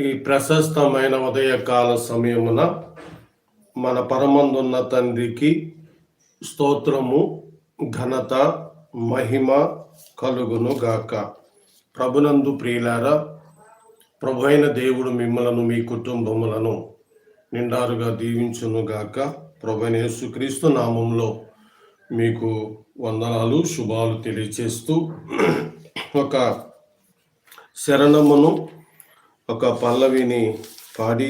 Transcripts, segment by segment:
ఈ ప్రశస్తమైన ఉదయకాల సమయమున మన పరమందున్న తండ్రికి స్తోత్రము ఘనత మహిమ కలుగును గాక. ప్రభునందు ప్రియులారా ప్రభు అయిన దేవుడు మిమ్మలను మీ కుటుంబములను నిండారుగా దీవించును గాక. ప్రభు యేసుక్రీస్తు నామంలో మీకు వందనాలు శుభాలు తెలియచేస్తూ ఒక శరణమును ఒక పల్లవిని పాడి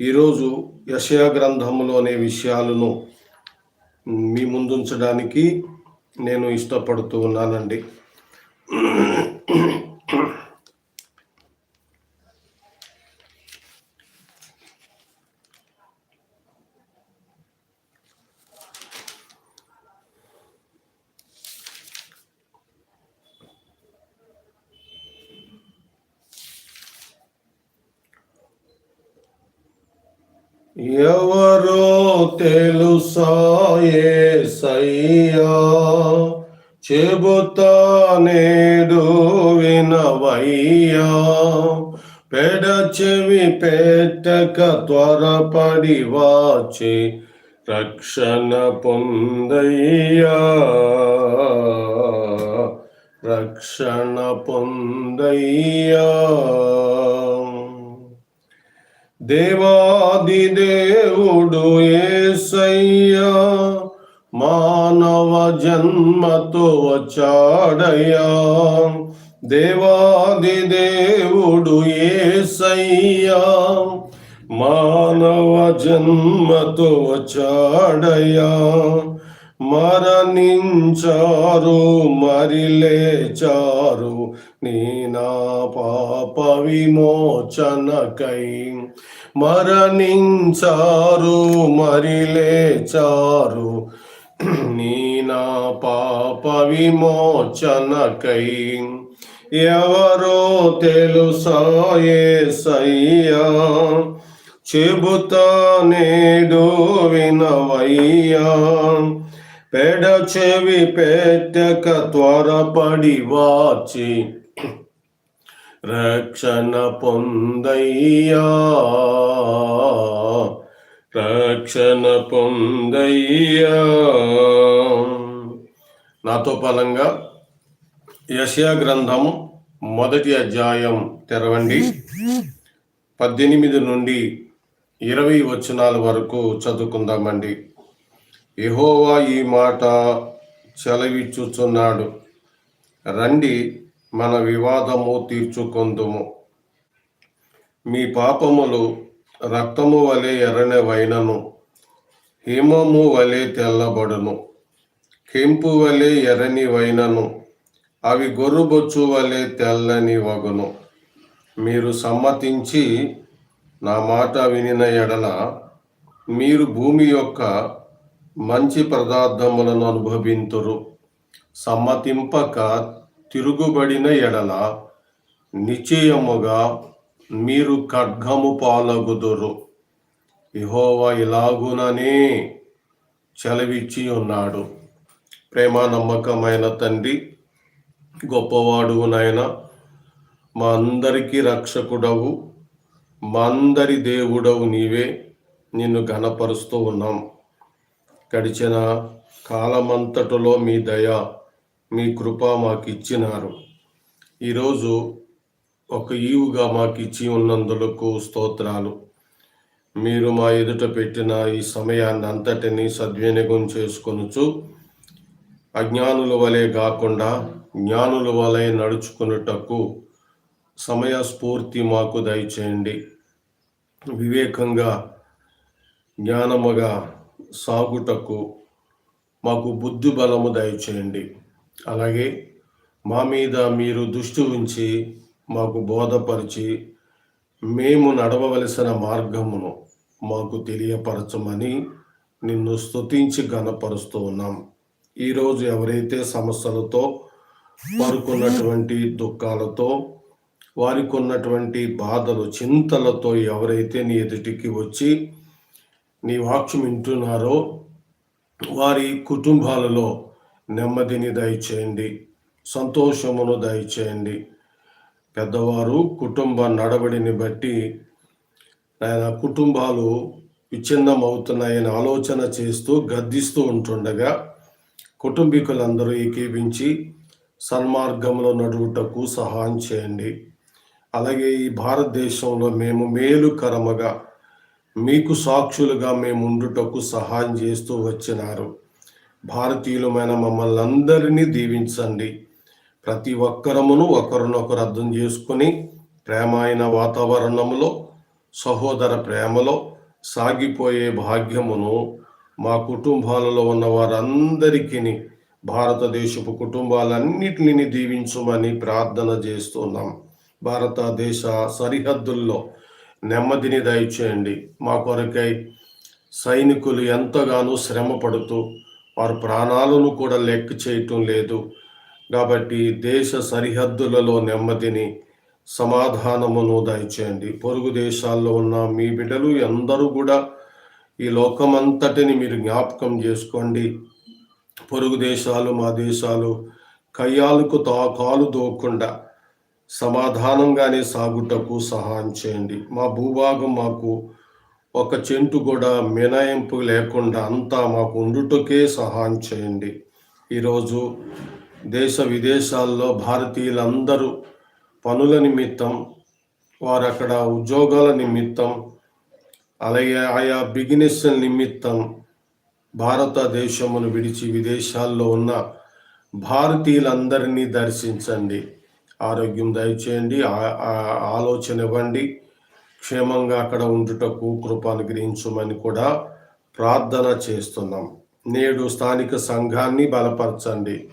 ఈరోజు యశయా గ్రంథంలోనే విషయాలను మీ ముందుంచడానికి నేను ఇష్టపడుతూ ఉన్నానండి ఎవరో తెలుసా యేసయ్యా చెబుతా నేడు వినవయ్యా పెడ చెవి పెట్టక త్వరపడి వాచి రక్షణ పొందయ్యా. రక్షణ పొందయ్యా. దేవాది దేవుడు ఏసయ్యా మానవ జన్మతో వచ్చాడయ్యా. దేవాది దేవుడు ఏసయ్యా మానవ జన్మతో వచ్చాడయ్యా మరణించారు మరిలేచారు నీ నా పాప విమోచనకై. మరణించారు మరిలేచారు నీ నా పాప విమోచనకై. ఎవరో తెలుసాయే సయ్యా చెబుతా నేడు వినవయ్యా. పెడ చెవి పెట్టక త్వరపడి వాచి. రక్షణ పొందయ్యా. రక్షణ పొందయ్యా. నాతో పలంగా యశయా గ్రంథం మొదటి అధ్యాయం తెరవండి. పద్దెనిమిది నుండి ఇరవై వచనాల వరకు చదువుకుందామండి. ఎహోవా ఈ మాట చెలవిచ్చుచున్నాడు. రండి మన వివాదము తీర్చుకొందుము. మీ పాపములు రక్తము వలె ఎర్రని వైనను హిమము వలె తెల్లబడును కెంపు వలె ఎర్రని వైనను అవి గొర్రుబొచ్చు వలె తెల్లని వగును మీరు సమ్మతించి నా మాట వినిన ఎడల మీరు భూమి యొక్క మంచి పదార్థములను అనుభవింతురు. సమ్మతింపక తిరుగుబడిన ఎడల నిశ్చయముగా మీరు ఖడ్గము పాలగుదురు. ఇహోవా ఇలాగుననే చెలవిచ్చి ఉన్నాడు ప్రేమ నమ్మకమైన తండ్రి గొప్పవాడు నాయన మా అందరికీ రక్షకుడవు. మా అందరి దేవుడవు నీవే నిన్ను ఘనపరుస్తూ ఉన్నాం. గడిచిన కాలమంతటిలో మీ దయ మీ కృప మాకు ఇచ్చినారు ఈరోజు ఒక ఈవుగా మాకు ఇచ్చి ఉన్నందులకు స్తోత్రాలు. మీరు మా ఎదుట పెట్టిన ఈ సమయాన్ని అంతటిని సద్వినియోగం చేసుకొనుచు అజ్ఞానుల వలె కాకుండా జ్ఞానుల వలె నడుచుకున్నటకు సమయ స్ఫూర్తి మాకు దయచేయండి. వివేకంగా జ్ఞానముగా సాగుటకు మాకు బుద్ధి బలము దయచేయండి. అలాగే మా మీద మీరు దృష్టి ఉంచి మాకు బోధపరిచి మేము నడవవలసిన మార్గమును మాకు తెలియపరచమని నిన్ను స్తుతించి గనపరుస్తూ ఉన్నాం. ఈరోజు ఎవరైతే సమస్యలతో పరుకున్నటువంటి దుఃఖాలతో వారికి ఉన్నటువంటి బాధలు చింతలతో ఎవరైతే నీ ఎదుటికి వచ్చి నీ వాక్యం వింటున్నారో వారి కుటుంబాలలో నెమ్మదిని దయచేయండి సంతోషమును దయచేయండి. పెద్దవారు కుటుంబ నడవడిని బట్టి ఆయన కుటుంబాలు విచ్ఛిన్నం అవుతున్నాయని ఆలోచన చేస్తూ గద్దిస్తూ ఉంటుండగా కుటుంబీకులందరూ ఏకీపించి సన్మార్గంలో నడువుటకు సహాయం చేయండి. అలాగే ఈ భారతదేశంలో మేము మేలుకరముగా మీకు సాక్షులుగా మేము ఉండుటకు సహాయం చేస్తూ వచ్చినారు. భారతీయులమైన మమ్మల్ని అందరినీ దీవించండి. ప్రతి ఒక్కరమును ఒకరినొకరు అర్థం చేసుకుని ప్రేమ అయిన వాతావరణంలో సహోదర ప్రేమలో సాగిపోయే భాగ్యమును మా కుటుంబాలలో ఉన్న వారందరికీ భారతదేశపు కుటుంబాలన్నిటిని దీవించమని ప్రార్థన చేస్తున్నాం. భారతదేశ సరిహద్దుల్లో నెమ్మదిని దయచేయండి. మా కొరకై సైనికులు ఎంతగానో శ్రమ పడుతూ వారు ప్రాణాలను కూడా లెక్క చేయటం లేదు. కాబట్టి దేశ సరిహద్దులలో నెమ్మదిని సమాధానమును దయచేయండి. పొరుగు దేశాల్లో ఉన్న మీ బిడ్డలు అందరూ కూడా ఈ లోకమంతటిని మీరు జ్ఞాపకం చేసుకోండి. పొరుగు దేశాలు మా దేశాలు కయ్యాలకు తా కాలు దోకుండా సమాధానంగానే సాగుటకు సహాయం చేయండి. మా భూభాగం మాకు ఒక చెంటు కూడా మినహాయింపు లేకుండా అంతా మాకు ఉండుటకే సహాయం చేయండి. ఈరోజు దేశ విదేశాల్లో భారతీయులందరూ పనుల నిమిత్తం వారు అక్కడ ఉద్యోగాల నిమిత్తం అలాగే ఆయా బిజినెస్ నిమిత్తం భారతదేశమును విడిచి విదేశాల్లో ఉన్న భారతీయులందరినీ దర్శించండి. ఆరోగ్యం దయచేయండి ఆలోచన ఇవ్వండి. క్షేమంగా అక్కడ ఉండుటకు కృప అనుగ్రహించమని కూడా ప్రార్థన చేస్తున్నాం. నేడు స్థానిక సంఘాన్ని బలపరచండి.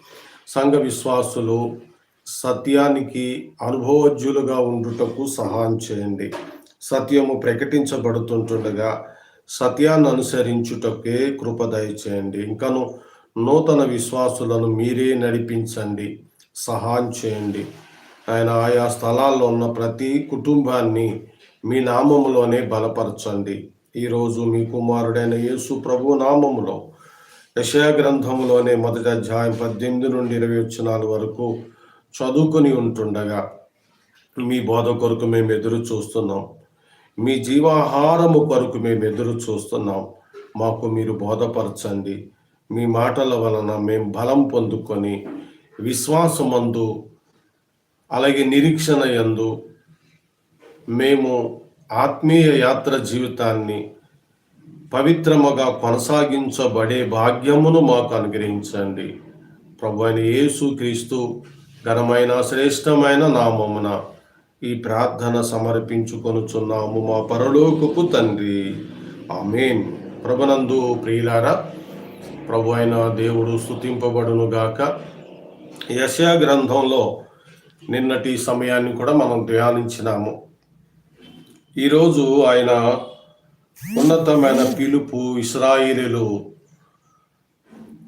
సంఘ విశ్వాసులు సత్యానికి అనుభవజ్ఞులుగా ఉండుటకు సహాయం చేయండి. సత్యము ప్రకటించబడుతుంటుండగా సత్యాన్ని అనుసరించుటకే కృప దయచేయండి. ఇంకను నూతన విశ్వాసులను మీరే నడిపించండి. సహాయం చేయండి. ఆయన ఆయా స్థలాల్లో ఉన్న ప్రతి కుటుంబాన్ని మీ నామములోనే బలపరచండి. ఈరోజు మీ కుమారుడైన యేసు ప్రభు నామములో యశయ గ్రంథంలోనే మొదటి అధ్యాయం పద్దెనిమిది నుండి ఇరవై వచ్చినాల వరకు చదువుకుని ఉంటుండగా మీ బోధ కొరకు మేము ఎదురు చూస్తున్నాం. మీ జీవాహారము కొరకు మేము ఎదురు చూస్తున్నాం. మాకు మీరు బోధపరచండి. మీ మాటల వలన మేము బలం పొందుకొని విశ్వాసమందు అలాగే నిరీక్షణ యందు మేము ఆత్మీయ యాత్ర జీవితాన్ని పవిత్రముగా కొనసాగించబడే భాగ్యమును మాకు అనుగ్రహించండి. ప్రభు అయిన యేసు క్రీస్తు ఘనమైన శ్రేష్టమైన నామమున ఈ ప్రార్థన సమర్పించుకొనుచున్నాము మా పరలోకపు తండ్రి. ఆమెన్. ప్రభునందు ప్రియులారా ప్రభు అయిన దేవుడు స్థుతింపబడునుగాక యశా గ్రంథంలో నిన్నటి సమయాన్ని కూడా మనం ధ్యానించినాము. ఈరోజు ఆయన ఉన్నతమైన పిలుపు ఇస్రాయిలీలు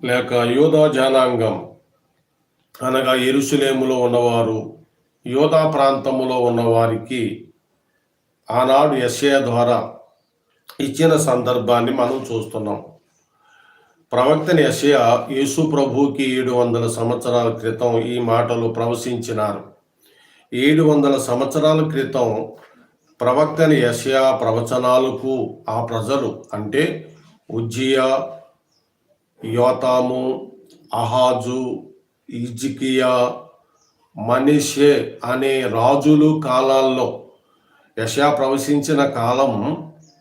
లేక యోధా జనాంగం అనగా ఎరుసలేములో ఉన్నవారు యోధా ప్రాంతములో ఉన్నవారికి ఆనాడు ఎస్ఏ ద్వారా ఇచ్చిన సందర్భాన్ని మనం చూస్తున్నాం. ప్రవక్తని యశయ యేసు ప్రభుకి ఏడు వందల సంవత్సరాల క్రితం ఈ మాటలు ప్రవశించినారు. ఏడు వందల సంవత్సరాల క్రితం ప్రవక్తని యశయా ప్రవచనాలకు ఆ ప్రజలు అంటే ఉజ్జియా యోతాము అహాజు ఇజికియా మనీషే అనే రాజులు కాలాల్లో యశా ప్రవశించిన కాలం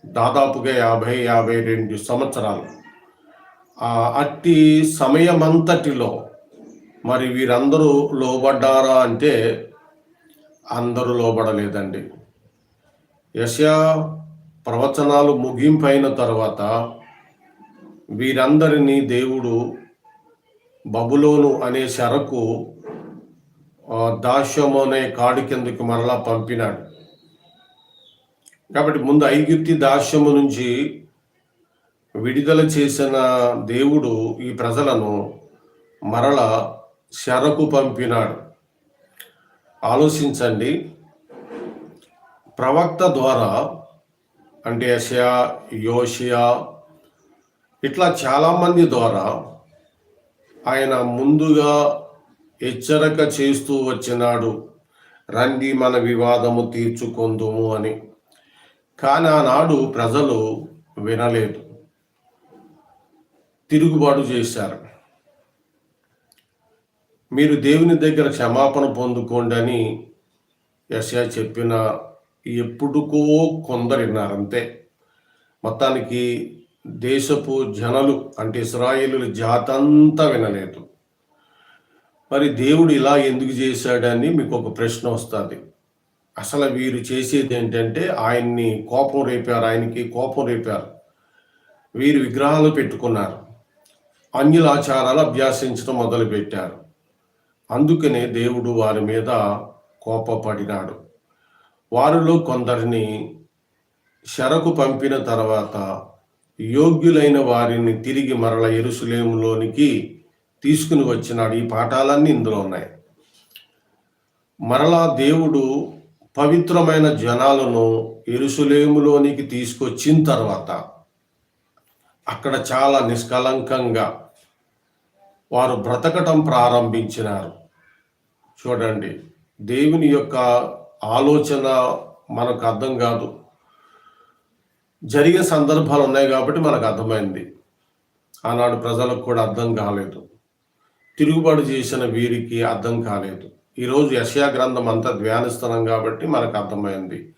దాదాపుగా యాభై యాభై రెండు సంవత్సరాలు. ఆ అట్టి సమయమంతటిలో మరి వీరందరూ లోబడ్డారా అంటే అందరూ లోబడలేదండి. యశా ప్రవచనాలు ముగింపైన తర్వాత వీరందరినీ దేవుడు బబులోను అనే శరకు దాస్యము అనే కాడి కిందకి మరలా పంపినాడు. కాబట్టి ముందు ఐగుప్తి దాస్యము నుంచి విడుదల చేసిన దేవుడు ఈ ప్రజలను మరల శరకు పంపినాడు. ఆలోచించండి. ప్రవక్త ద్వారా అంటే యషయా యోషియా ఇట్లా చాలామంది ద్వారా ఆయన ముందుగా హెచ్చరిక చేస్తూ వచ్చినాడు. రండి మన వివాదము తీర్చుకుందుము అని. కానీ ఆనాడు ప్రజలు వినలేదు. తిరుగుబాటు చేశారు. మీరు దేవుని దగ్గర క్షమాపణ పొందుకోండి అని యశా చెప్పిన ఎప్పుడుకో కొందరు విన్నారంతే మొత్తానికి దేశపు జనలు అంటే ఇస్రాయేలు జాతంతా వినలేదు. మరి దేవుడు ఇలా ఎందుకు చేశాడని మీకు ఒక ప్రశ్న వస్తుంది. అసలు వీరు చేసేది ఏంటంటే ఆయన్ని కోపం రేపారు ఆయనకి కోపం రేపారు. వీరు విగ్రహాలు పెట్టుకున్నారు. అన్యుల ఆచారాలు అభ్యాసించడం మొదలుపెట్టారు. అందుకనే దేవుడు వారి మీద కోపపడినాడు. వారిలో కొందరిని శరకు పంపిన తర్వాత యోగ్యులైన వారిని తిరిగి మరల ఎరుసలేములోనికి తీసుకుని వచ్చినాడు. ఈ పాఠాలన్నీ ఇందులో ఉన్నాయి. మరలా దేవుడు పవిత్రమైన జనాలను ఎరుసలేములోనికి తీసుకొచ్చిన తర్వాత అక్కడ చాలా నిష్కలంకంగా వారు బ్రతకటం ప్రారంభించినారు. చూడండి దేవుని యొక్క ఆలోచన మనకు అర్థం కాదు. జరిగే సందర్భాలు ఉన్నాయి కాబట్టి మనకు అర్థమైంది. ఆనాడు ప్రజలకు కూడా అర్థం కాలేదు. తిరుగుబాటు చేసిన వీరికి అర్థం కాలేదు. ఈరోజు యశయా గ్రంథం అంతా ధ్యానిస్తున్నాం కాబట్టి మనకు అర్థమైంది.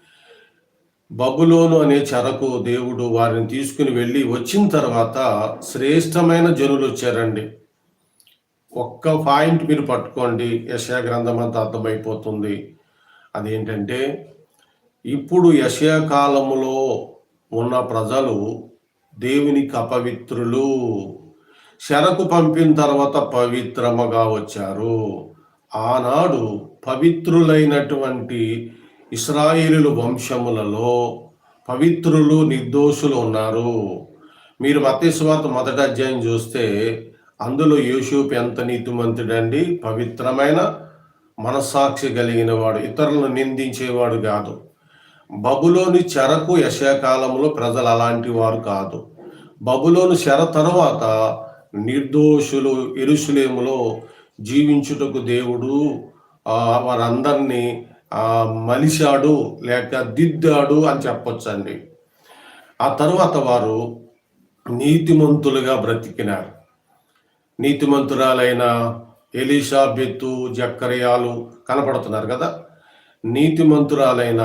బబులోను అనే చెరకు దేవుడు వారిని తీసుకుని వెళ్ళి వచ్చిన తర్వాత శ్రేష్టమైన జనులు వచ్చారండి. ఒక్క పాయింట్ మీరు పట్టుకోండి యశయా గ్రంథం అంతా అర్థమైపోతుంది. అదేంటంటే ఇప్పుడు యశయా కాలములో ఉన్న ప్రజలు దేవునికి అపవిత్రులు శరకు పంపిన తర్వాత పవిత్రముగా వచ్చారు. ఆనాడు పవిత్రులైనటువంటి ఇస్రాయేలు వంశములలో పవిత్రులు నిర్దోషులు ఉన్నారు. మీరు మతేశ్వార్త మొదటి అధ్యాయం చూస్తే అందులో యోషూపు ఎంత నీతిమంతుడండి? పవిత్రమైన మనస్సాక్షి కలిగిన వాడు ఇతరులను నిందించేవాడు కాదు. బబులోని చెరకు యశాకాలంలో ప్రజలు అలాంటి వారు కాదు. బబులోని చెర తర్వాత నిర్దోషులు ఎరుసలేములో జీవించుటకు దేవుడు వారందరినీ మలిశాడు లేక దిద్దాడు అని చెప్పొచ్చండి. ఆ తర్వాత వారు నీతిమంతులుగా బ్రతికినారు. నీతిమంతురాలైన ఎలిషాబెత్తు జక్కరయాలు కనపడుతున్నారు కదా? నీతిమంతురాలైన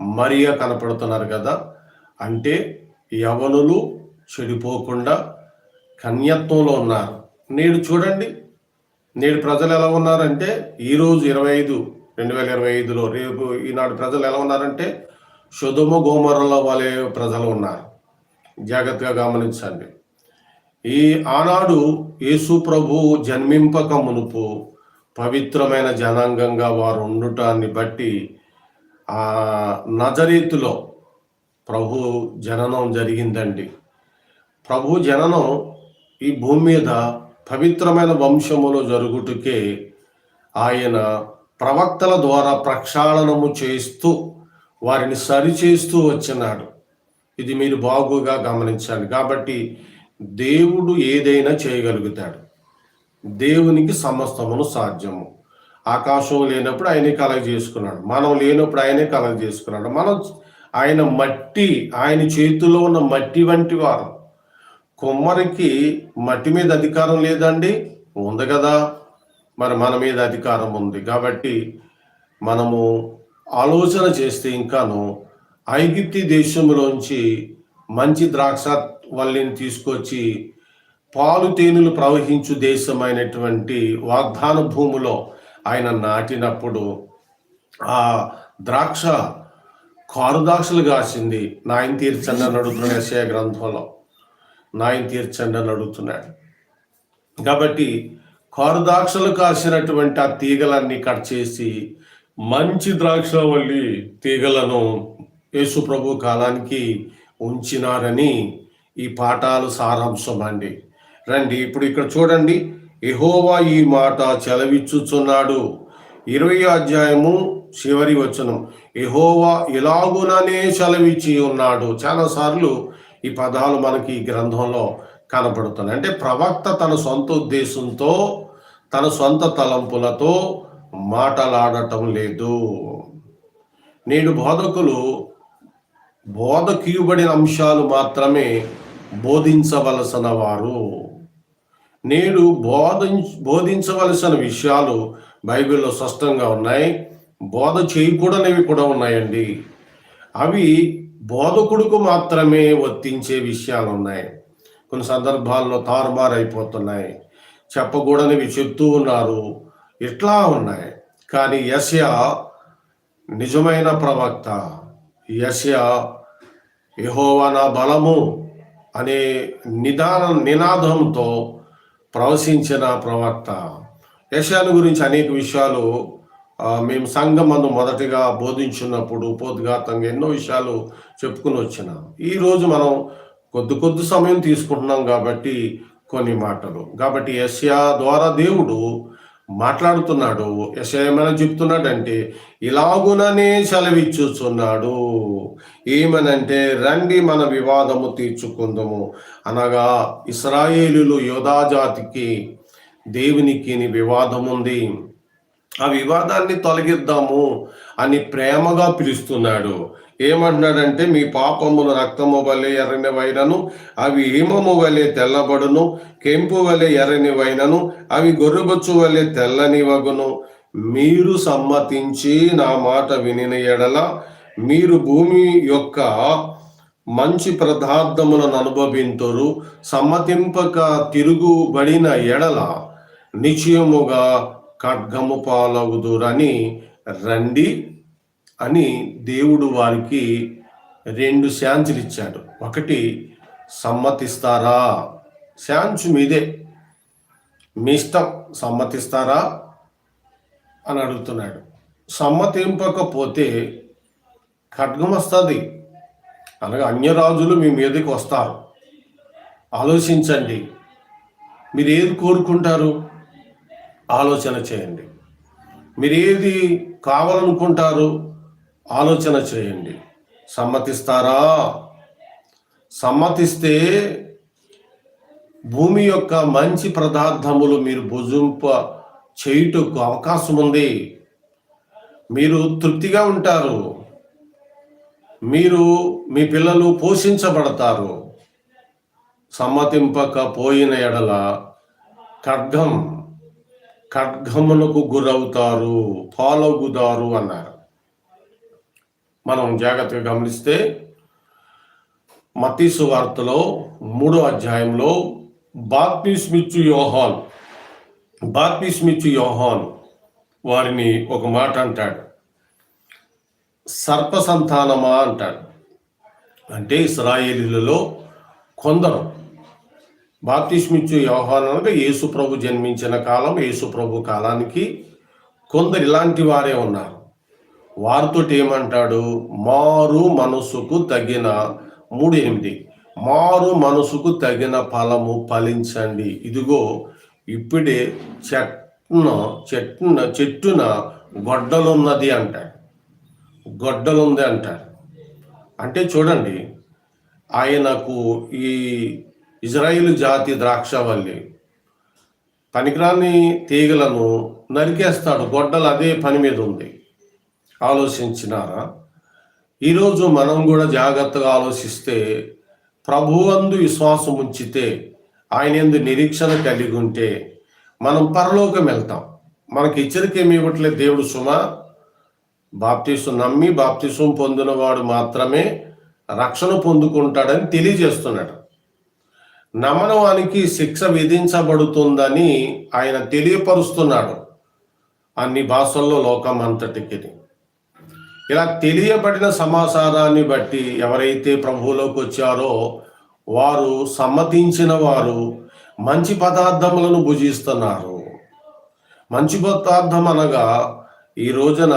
మరియా కనపడుతున్నారు కదా? అంటే యవనులు చెడిపోకుండా కన్యత్వంలో ఉన్నారు. నేడు చూడండి. నేడు ప్రజలు ఎలా ఉన్నారంటే ఈరోజు ఇరవై ఐదు రెండు వేల ఇరవై ఐదులో రేపు ఈనాడు ప్రజలు ఎలా ఉన్నారంటే శుధము గోమరంలో వాళ్ళే ప్రజలు ఉన్నారు. జాగ్రత్తగా గమనించండి. ఈ ఆనాడు యేసు ప్రభు జన్మింపక మునుపు పవిత్రమైన జనాంగంగా వారు ఉండటాన్ని బట్టి ఆ నజరీతులో ప్రభు జననం జరిగిందండి. ప్రభు జననం ఈ భూమి మీద పవిత్రమైన వంశములో జరుగుటకే ఆయన ప్రవక్తల ద్వారా ప్రక్షాళనము చేస్తూ వారిని సరిచేస్తూ వచ్చినాడు. ఇది మీరు బాగుగా గమనించాలి. కాబట్టి దేవుడు ఏదైనా చేయగలుగుతాడు. దేవునికి సమస్తమును సాధ్యము. ఆకాశం లేనప్పుడు ఆయనే కలగ చేసుకున్నాడు. మనం లేనప్పుడు ఆయనే కలగ చేసుకున్నాడు. మనం ఆయన మట్టి ఆయన చేతిలో ఉన్న మట్టి వంటి వారు. కుమ్మరికి మట్టి మీద అధికారం లేదండి? ఉంది కదా? మరి మన మీద అధికారం ఉంది. కాబట్టి మనము ఆలోచన చేస్తే ఇంకాను ఐగిప్తి దేశంలోంచి మంచి ద్రాక్ష వల్లిని తీసుకొచ్చి పాలు తేనెలు ప్రవహించు దేశమైనటువంటి వాగ్దాన భూమిలో ఆయన నాటినప్పుడు ఆ ద్రాక్ష కారుదాక్షలు కాసింది. నాయన తీర్చండి అని అడుగుతున్నాడు ఎస్ఐ గ్రంథంలో. నాయన తీర్చండి అని అడుగుతున్నాడు కాబట్టి కారుదాక్షలు కాసినటువంటి ఆ తీగలన్నీ కట్ చేసి మంచి ద్రాక్షవల్లి తీగలను యేసు ప్రభు కాలానికి ఉంచినారని ఈ పాఠాలు సారాంశం అండి రండి ఇప్పుడు ఇక్కడ చూడండి. ఎహోవా ఈ మాట చెలవిచ్చుచున్నాడు. ఇరవై అధ్యాయము చివరి వచనం. ఎహోవా ఇలాగుననే సెలవిచ్చి ఉన్నాడు. చాలాసార్లు ఈ పదాలు మనకి ఈ గ్రంథంలో కనపడుతున్నాయి. అంటే ప్రవక్త తన సొంత ఉద్దేశంతో తన సొంత తలంపులతో మాటలాడటం లేదు. నేడు బోధకులు బోధకీయబడిన అంశాలు మాత్రమే బోధించవలసిన వారు నేడు బోధించ బోధించవలసిన విషయాలు బైబిల్లో స్పష్టంగా ఉన్నాయి. బోధ చేయకూడనివి కూడా ఉన్నాయండి. అవి బోధకుడుకు మాత్రమే వర్తించే విషయాలు ఉన్నాయి కొన్ని సందర్భాల్లో తారుమారైపోతున్నాయి. చెప్పకూడనివి చెప్తూ ఉన్నారు. ఇట్లా ఉన్నాయి. కానీ యస్య నిజమైన ప్రవక్త. యస్య యహోవా నా బలము. అనే నిదాన నినాదంతో ప్రవశించిన ప్రవక్త. యశాను గురించి అనేక విషయాలు మేము సంఘం మొదటిగా బోధించున్నప్పుడు పోద్ఘాతంగా ఎన్నో విషయాలు చెప్పుకుని వచ్చినాం. ఈరోజు మనం కొద్ది కొద్ది సమయం తీసుకుంటున్నాం కాబట్టి కొన్ని మాటలు. కాబట్టి యశయా ద్వారా దేవుడు మాట్లాడుతున్నాడు. యశ ఏమైనా చెప్తున్నాడంటే ఇలాగుననే సెలవిచ్చుచున్నాడు. ఏమనంటే రండి మన వివాదము తీర్చుకుందాము. అనగా ఇస్రాయేలులు యోధాజాతికి దేవునికి వివాదం ఉంది ఆ వివాదాన్ని తొలగిద్దాము అని ప్రేమగా పిలుస్తున్నాడు. ఏమంటున్నాడంటే మీ పాపములు రక్తము వలె ఎర్రని వైనను అవి హిమము వలె తెల్లబడును కెంపు వలె ఎర్రని వైనను అవి గొర్రెబొచ్చు వలె తెల్లని వగును మీరు సమ్మతించి నా మాట వినిన ఎడల మీరు భూమి యొక్క మంచి పదార్థములను అనుభవింతురు సమ్మతింపక తిరుగుబడిన ఎడల నిశ్చయముగా ఖడ్గము పాలవుదురని రండి అని దేవుడు వారికి రెండు శాంచులు ఇచ్చాడు. ఒకటి సమ్మతిస్తారా? శాంచు మీదే. మీ ఇష్టం సమ్మతిస్తారా? అని అడుగుతున్నాడు. సమ్మతింపకపోతే ఖడ్గం వస్తుంది. అనగా అన్యరాజులు మీ మీదకి వస్తారు. ఆలోచించండి. మీరు ఏది కోరుకుంటారు? ఆలోచన చేయండి. మీరు ఏది కావాలనుకుంటారు? ఆలోచన చేయండి. సమ్మతిస్తారా? సమ్మతిస్తే భూమి యొక్క మంచి పదార్థములు మీరు భుజింప చేయుటకు అవకాశం ఉంది మీరు తృప్తిగా ఉంటారు. మీరు మీ పిల్లలు పోషించబడతారు. సమ్మతింపకపోయిన ఎడల ఖడ్గం ఖడ్గమునకు గురవుతారు పాలగుదారు అన్నారు. మనం జాగ్రత్తగా గమనిస్తే మతీసు వార్తలో మూడో అధ్యాయంలో బాప్తిస్మిచ్చు యోహాన్ బాప్తిస్మిచ్చు యోహాన్ వారిని ఒక మాట అంటాడు. సర్ప సంతానమా అంటాడు. అంటే ఇస్రాయేలీలలో కొందరు బాప్తిష్మిచ్చు యోహాన్ అనగా యేసు ప్రభు జన్మించిన కాలం యేసు ప్రభు కాలానికి కొందరు ఇలాంటి వారే ఉన్నారు. వారితో ఏమంటాడు మారు మనసుకు తగిన మూడు ఎనిమిది. మారు మనసుకు తగిన ఫలము ఫలించండి. ఇదిగో ఇప్పుడే చెట్టున చెట్టున చెట్టున గొడ్డలున్నది అంటాడు. గొడ్డలుంది అంటారు. అంటే చూడండి ఆయనకు ఈ ఇజ్రాయిల్ జాతి ద్రాక్షవల్లి పనికిరాని తీగలను నరికేస్తాడు గొడ్డలు అదే పని మీద ఉంది. ఆలోచించినారా? ఈరోజు మనం కూడా జాగ్రత్తగా ఆలోచిస్తే ప్రభువందు విశ్వాసం ఉంచితే ఆయన ఎందు నిరీక్షణ కలిగి ఉంటే మనం పరలోకం వెళ్తాం. మనకి హెచ్చరిక ఏమి ఇవ్వట్లేదు దేవుడు సుమ? బాప్తీసు నమ్మి బాప్తీసం పొందినవాడు మాత్రమే రక్షణ పొందుకుంటాడని తెలియజేస్తున్నాడు. నమ్మనవానికి శిక్ష విధించబడుతుందని ఆయన తెలియపరుస్తున్నాడు అన్ని భాషల్లో లోకం అంతటికి ఇలా తెలియబడిన సమాచారాన్ని బట్టి ఎవరైతే ప్రభువులోకి వచ్చారో వారు సమ్మతించిన వారు మంచి పదార్థములను భుజిస్తున్నారు. మంచి పదార్థం అనగా ఈ రోజున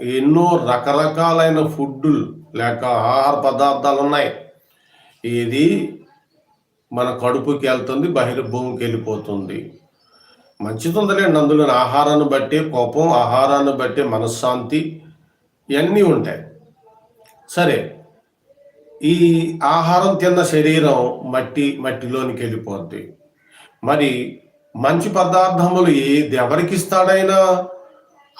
ఎన్నో రకరకాలైన ఫుడ్లు లేక ఆహార పదార్థాలు ఉన్నాయి ఇది మన కడుపుకి వెళ్తుంది బహిర్భూమికి వెళ్ళిపోతుంది. మంచిది ఉందలేండి అందులో ఆహారాన్ని బట్టి కోపం ఆహారాన్ని బట్టి మనశ్శాంతి ఇవన్నీ ఉంటాయి. సరే ఈ ఆహారం తిన్న శరీరం మట్టి మట్టిలోనికి వెళ్ళిపోద్ది. మరి మంచి పదార్థములు ఏది ఎవరికి ఇస్తాడైనా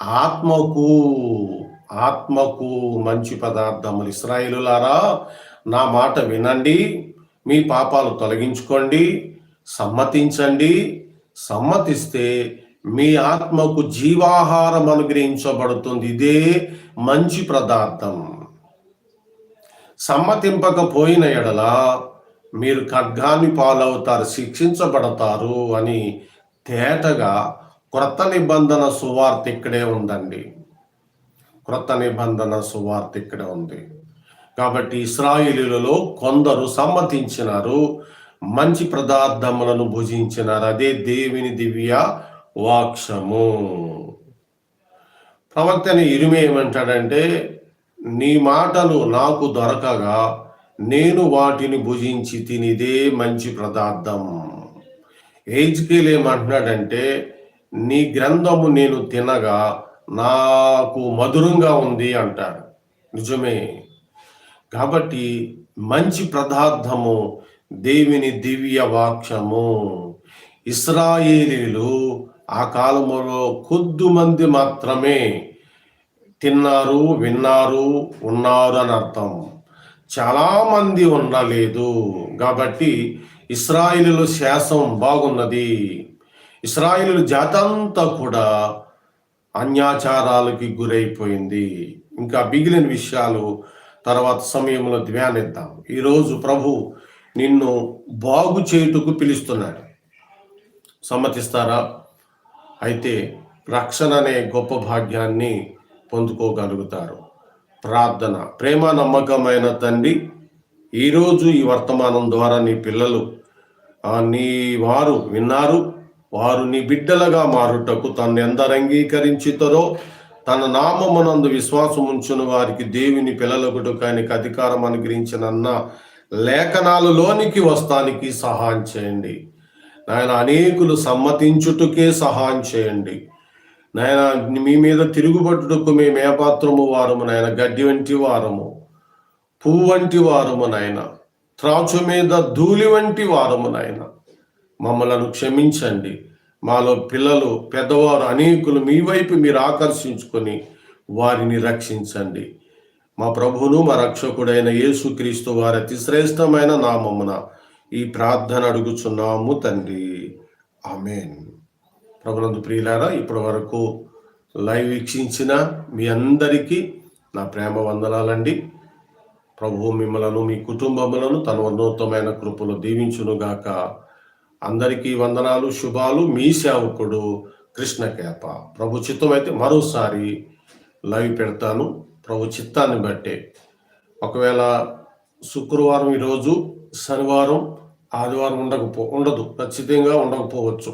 ఆత్మకు ఆత్మకు మంచి పదార్థములు. ఇస్రాయిలులారా నా మాట వినండి మీ పాపాలు తొలగించుకోండి సమ్మతించండి. సమ్మతిస్తే మీ ఆత్మకు జీవాహారం అనుగ్రహించబడుతుంది. ఇదే మంచి పదార్థం. సమ్మతింపకపోయిన ఎడల మీరు ఖడ్గాన్ని పాలవుతారు శిక్షించబడతారు అని తేటగా క్రొత్త నిబంధన సువార్త ఇక్కడే ఉందండి. క్రొత్త నిబంధన సువార్త ఇక్కడే ఉంది. కాబట్టి ఇస్రాయేలీలలో కొందరు సమ్మతించినారు మంచి పదార్థములను భుజించినారు. అదే దేవుని దివ్య వాక్షము ప్రవక్తని ఇరుమి ఏమంటాడంటే నీ మాటలు నాకు దొరకగా నేను వాటిని భుజించి తినిదే మంచి పదార్థం. ఏజ్కేల్ ఏమంటున్నాడంటే నీ గ్రంథము నేను తినగా నాకు మధురంగా ఉంది అంటాడు. నిజమే. కాబట్టి మంచి పదార్థము దేవుని దివ్య వాక్యము. ఇస్రాయేలీలు ఆ కాలములో కొద్ది మంది మాత్రమే తిన్నారు విన్నారు ఉన్నారు అని అర్థం. చాలా మంది ఉండలేదు. కాబట్టి ఇస్రాయిలు శాసం బాగున్నది. ఇస్రాయిలు జాతంతా కూడా అన్యాచారాలకి గురైపోయింది. ఇంకా మిగిలిన విషయాలు తర్వాత సమయంలో ధ్యానిద్దాం. ఈరోజు ప్రభు నిన్ను బాగు చేయుటకు పిలుస్తున్నాడు. సమ్మతిస్తారా? అయితే రక్షణ అనే గొప్ప భాగ్యాన్ని పొందుకోగలుగుతారు. ప్రార్థన. ప్రేమ నమ్మకమైన తండ్రి ఈరోజు ఈ వర్తమానం ద్వారా నీ పిల్లలు నీ వారు విన్నారు. వారు నీ బిడ్డలుగా మారుటకు తను ఎందరు అంగీకరించుతారో తన నామమునందు విశ్వాసం ఉంచుని. వారికి దేవుని పిల్లలకుడు కానీ అధికారం అనుగ్రహించినన్న లేఖనాలలోనికి వస్తానికి సహాయం చేయండి. నాయన అనేకులు సమ్మతించుటకే సహాయం చేయండి. నాయన మీ మీద తిరుగుబట్టుటకు మేము ఏపాత్రము వారము? నాయన గడ్డి వంటి వారము పువ్వు వంటి వారము నాయన త్రాచు మీద ధూళి వంటి వారము నాయన. మమ్మలను క్షమించండి. మాలో పిల్లలు పెద్దవారు అనేకులు మీ వైపు మీరు ఆకర్షించుకొని వారిని రక్షించండి. మా ప్రభువును మా రక్షకుడైన యేసుక్రీస్తు వారి అతి శ్రేష్టమైన నామమున ఈ ప్రార్థన అడుగుచున్నాము తండ్రి. ఆమెన్. ప్రభునందు ప్రియులారా ఇప్పటి వరకు లైవ్ వీక్షించిన మీ అందరికీ నా ప్రేమ వందనాలండి. ప్రభువు మిమ్మలను మీ కుటుంబములను తన ఉన్నతమైన కృపలో దీవించునుగాక. అందరికీ వందనాలు శుభాలు. మీ సేవకుడు కృష్ణకేప ప్రభు చిత్తం అయితే మరోసారి లైవ్ పెడతాను. ప్రభు చిత్తాన్ని బట్టే. ఒకవేళ శుక్రవారం ఈరోజు శనివారం ఆదివారం ఉండకపో ఉండదు. ఖచ్చితంగా ఉండకపోవచ్చు.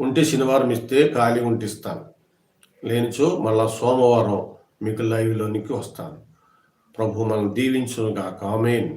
ఉంటే శనివారం ఇస్తే ఖాళీ ఉంటే ఇస్తాను లేనిచో మళ్ళా సోమవారం మీకు లైవ్లోనికి వస్తాను. ప్రభు మనం దీవించునుగా కామేన్